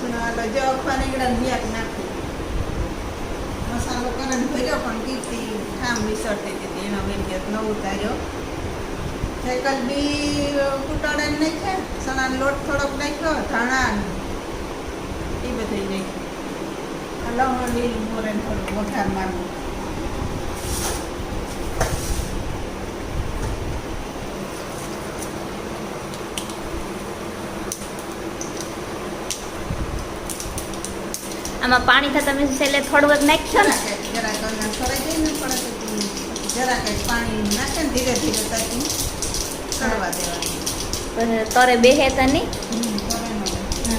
કૃષ્ણ હાલો, જો અખવા નીકળ્યા નાખી. મસાલો કરીને ભર્યો પણ કીધી ઠામ વિસરતી હતી. એનો વીડિયો ન ઉતાર્યો. સાયકલ બી કૂટાડે નાખ્યા ચણાનો લોટ થોડોક નાખ્યો ધાણા એ બધી નાખ્યું. લવણ, લીલ, મોરે થોડું વઘાર મારવું. આમાં પાણી તો તમે છેલ્લે થોડું જ નાખ્યો ને. જરાક જરાક અંદર ફરાઈ જાય ને પડે તો પછી જરાક જ પાણી નાખે ને ધીરે ધીરે તરતી ચડવા દેવાનું પછી તરે બેહે તો નહીં હમ, ફરે ન હોય.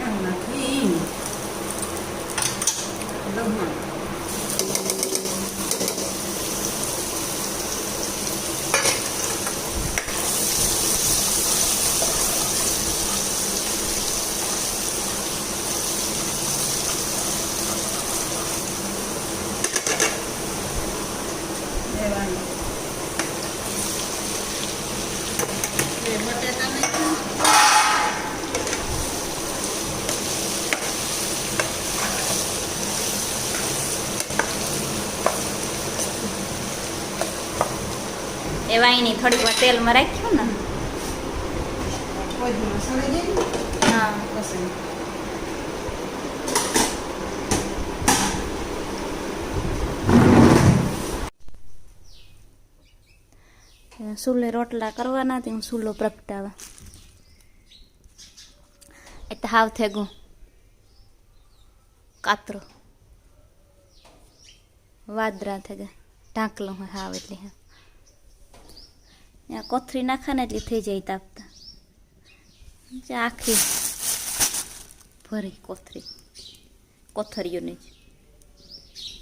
એમ નથી. લમણ. લેવાનું. બે બટેટા નાખ્યા. એ વાઈની થોડીક વાર તેલમાં રાખ્યું ને. હા. સુલે રોટલા કરવાના હું સુલો પ્રગટાવા. એ તો હાવ થેગું. કાતરો. વાદરા થેગા. ઢાંકલો હોય હાવ એટલે. હા ત્યાં કોથરી નાખાને એટલે થઈ જાય તાપતા આખી ભરી કોથરી કોથરીઓની જ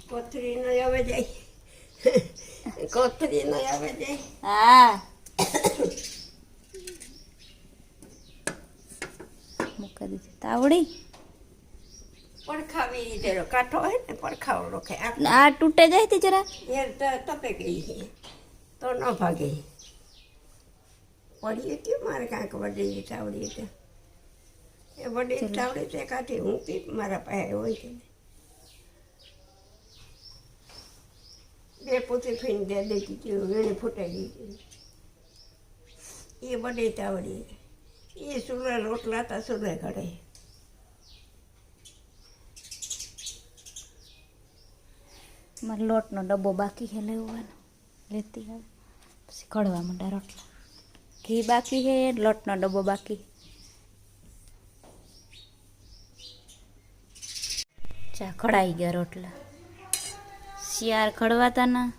કોથરી નો આવે જાય કોથરી નો આવે જાય હા મૂકી દીધી તાવડી પડખાવી જેનો કાંઠો હોય ને પડખાવડો કે આ તૂટે જાય જરા એ તપે ગઈ તો ન ભાગે પડીએ કે મારે કાંઈક વડી ચાવડી છે એ વડી ચલો. ચાવડી છે કાઢી હું પી મારા પાસે હોય છે બે પોતે ફીને દે દેતી હતી વેણી ફૂટાઈ ગઈ એ વડી ચાવડી એ સુરે રોટલા હતા સુરે ઘડે. મારે લોટનો ડબ્બો બાકી છે લેવાનો. લેતી આવે. પછી કડવા માંડા રોટલા. ઘી બાકી છે લોટનો ડબ્બો બાકી. ચા ખડાઈ ગયા રોટલા. શિયાર ખડવાતા ના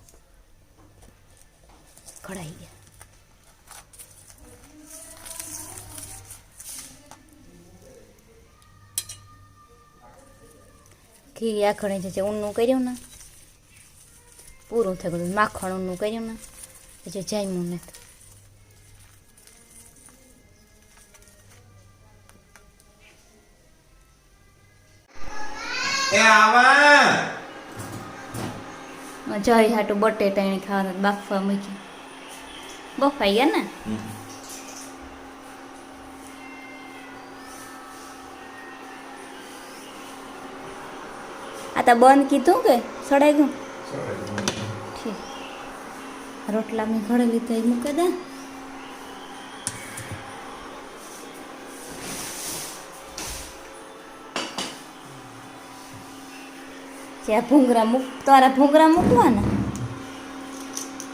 ખડાઈ ગયા. ઘી આખણે છે ઊનનું કર્યું ને. પૂરું થઈ ગયું, માખણ ઊનનું કર્યું ને. પછી જામ્યું ને. એ આવા. જય હાટું બટેટા એને ખાવાનું બાફવા મૂકી બફાઈ ગયા ને? આ તો બંધ કીધું કે સડાઈ ગયું? રોટલા મેં ઘડે લીધા મૂકી દે. જ્યાં ભૂંગરા મૂક તારા ભૂંગરા મૂકવાના?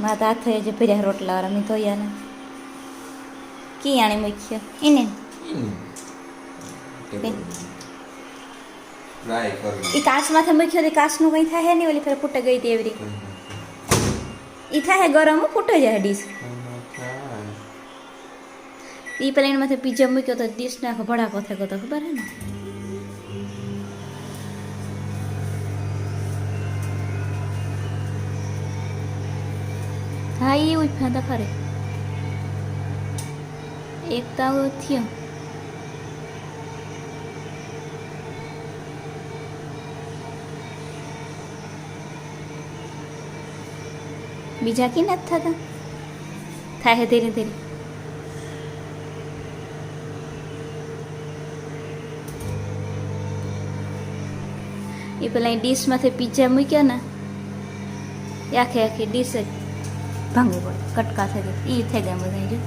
મારા હાથે જે ભર્યા રોટલા વાળા મેં ધોયા ને. કિયાણી મૂક્યો? એને? એ કાચ કાચમાંથી મૂક્યો તે કાચનું કંઈ થાય નહીં ઓલી ફેર ફૂટે ગઈ હતી એવી એ થાય. ગરમ ફૂટે જાય ડીશ. એ પેલા એના માથે પીઝા મૂક્યો તો ડીશ નાખો ભડાકો થઈ ગયો તો ખબર હે ને? ભાઈ એવું જ ભાંધા કરે એકતા થયો બીજા કી નથી થતા થાય ધીરે ધીરે એ પેલા ડીશમાંથી પિઝા મૂક્યા ને આખે આખી ડીશ જ ભાંગવી પડે કટકા થઈ ગયા એ થઈ ગયા બધા જો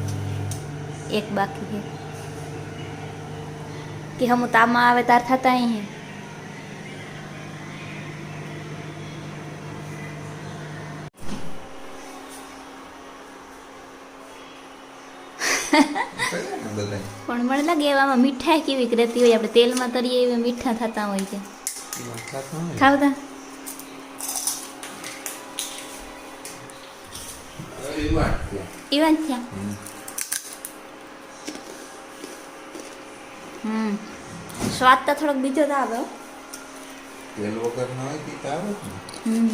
એક બાકી છે. કે હમ તામાં આવે તાર થતા અહીં પણ મને લાગે એવામાં મીઠાઈ કેવી રહેતી હોય. આપણે તેલમાં તરીએ એવા મીઠા થતા હોય છે. ખાવતા? જ થયા હમ. સ્વાદ તો થોડોક બીજો તો આવે. તેલ વગર ના હોય તી આવે હમ.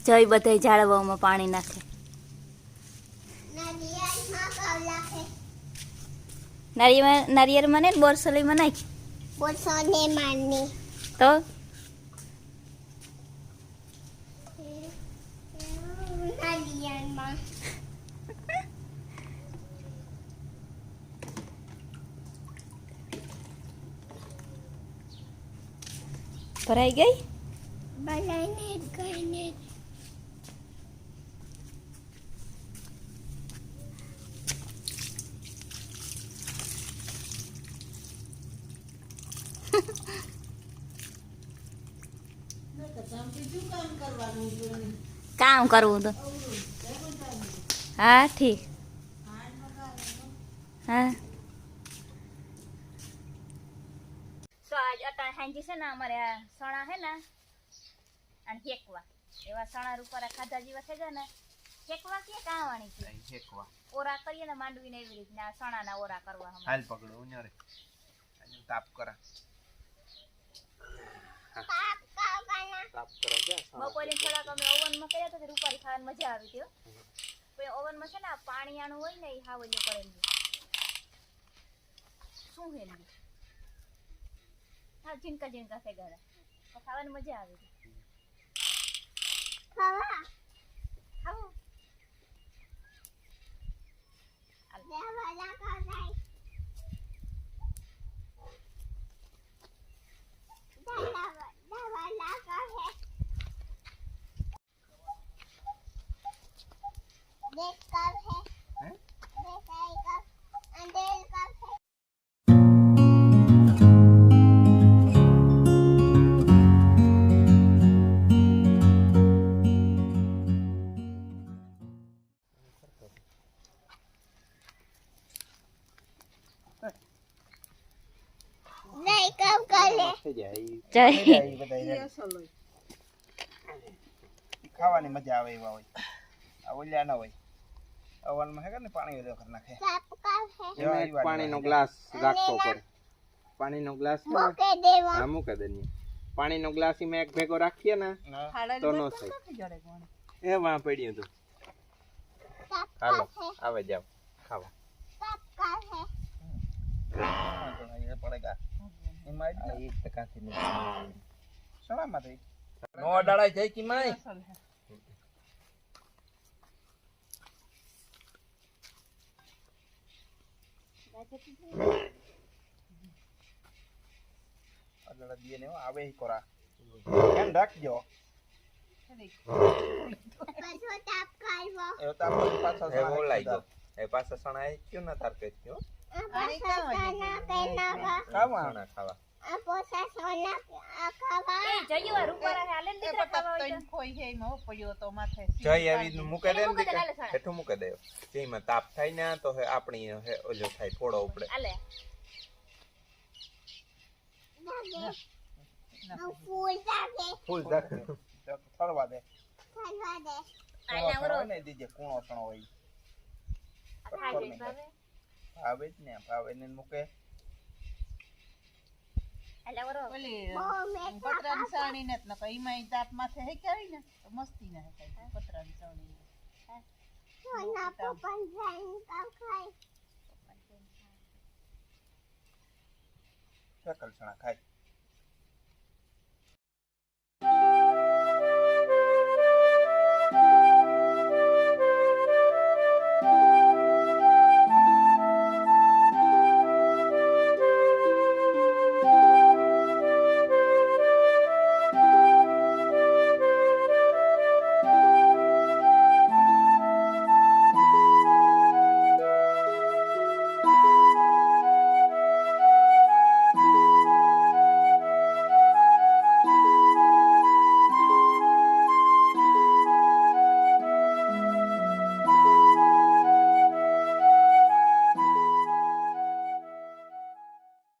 જય બધા ઝાડવામાં પાણી નાખે. નારિયેળ નારિયેળમાં ને બોરસલીમાં નાખ. બોલસોને મારની. તો? ભરાઈ ગઈ? બલાને ગઈને બીજું કામ કરવાનું જોઈએ. કામ કરવું તો. હા ઠીક. હા. સો આજ અટાણ હાંજી છે ને અમારે આ સણા હે ને અને હેકવા એવા સણા રૂપારા ખાધા જેવા થઈ ગયા ને હેકવા કે કાવાની છે? ઓરા કરીએ ને માંડવીને એવી રીતના આ સણાના ઓરા કરવા. હાલ પકડો તાપ કરા તાપ કરો. ક્યાં બપોરે થોડાક અમે ઓવનમાં કર્યા હતા તે રૂપારી ખાવાની મજા આવી હતી. પછી ઓવનમાં છે ને પાણી આણું હોય ને એ હાવ કરેલું. શું હે હા ઝીણકા ઝીણકા થઈ ગયા ખાવાની મજા આવી હતી. ખાવા? ખાવું દેવાલા ખાવાય દેવાલા દેવાલા ખાવે દેખ ખાવે હે? દેખ આઈ ખાવ અંડેલ ખાવે નહીં કામ કરે થઈ જાય ઈ જય થઈ જાય ઈ બધાય ઈ રે. અસલ હોય. ઈ ખાવાની મજા આવે એવા હોય. આ ઓલ્યા ના હોય. અવનમાં હે કે પાણી વેલો કરી નાખે? પાણીનો. ગ્લાસ પાણી પડે. પાણીનો ગ્લાસ મૂકે દેવા. હા મૂકે દે પાણીનો ગ્લાસ એમાં એક ભેગો રાખીએ ને તો નો થાય. નથી જડે કોણ. એ વાં પડ્યું તું. હાલો આવે જાવ ખાવા. પડેગા એમાં એક. ટકાથી નો અડાડાય જાય કે માય અસલ dia nih awe kora kan dak ખાવો એ તો આપણે પાછા એ સણા બોલાઈ કીધા. ગયો એ પાછા સણા એ કયો ના તાર કે કયો અરે પહેરવા ખાવા. ખાવા. આ પોસા સોના ખાવા. એ જયું હાલે ને દીકરા ખાવા હોય તઈને ખોઈ હે એમાં પડ્યો તો માથે. જય આવી મૂકે દે ને દીકરા. હેઠું મૂકે દે. જેમાં તાપ થાય ને તો હે આપણી હે ઓલો થાય ફોડો ઉપડે. હાલે. ફૂલ ફૂલ તો દે. ખાવા દે આના ઓરો ને દીજે કૂણો કણો હોય. ભાવે જ ને ભાવે ને મૂકે એટલે ઓરો ઓલી બહુ મેં પતરાની સાણી ને જ નકર તાપ માથે હેક્યા હોય ને તો મસ્તી ના હેકાય પતરાની સાણી ને. ફેકલ ચણા ખાય.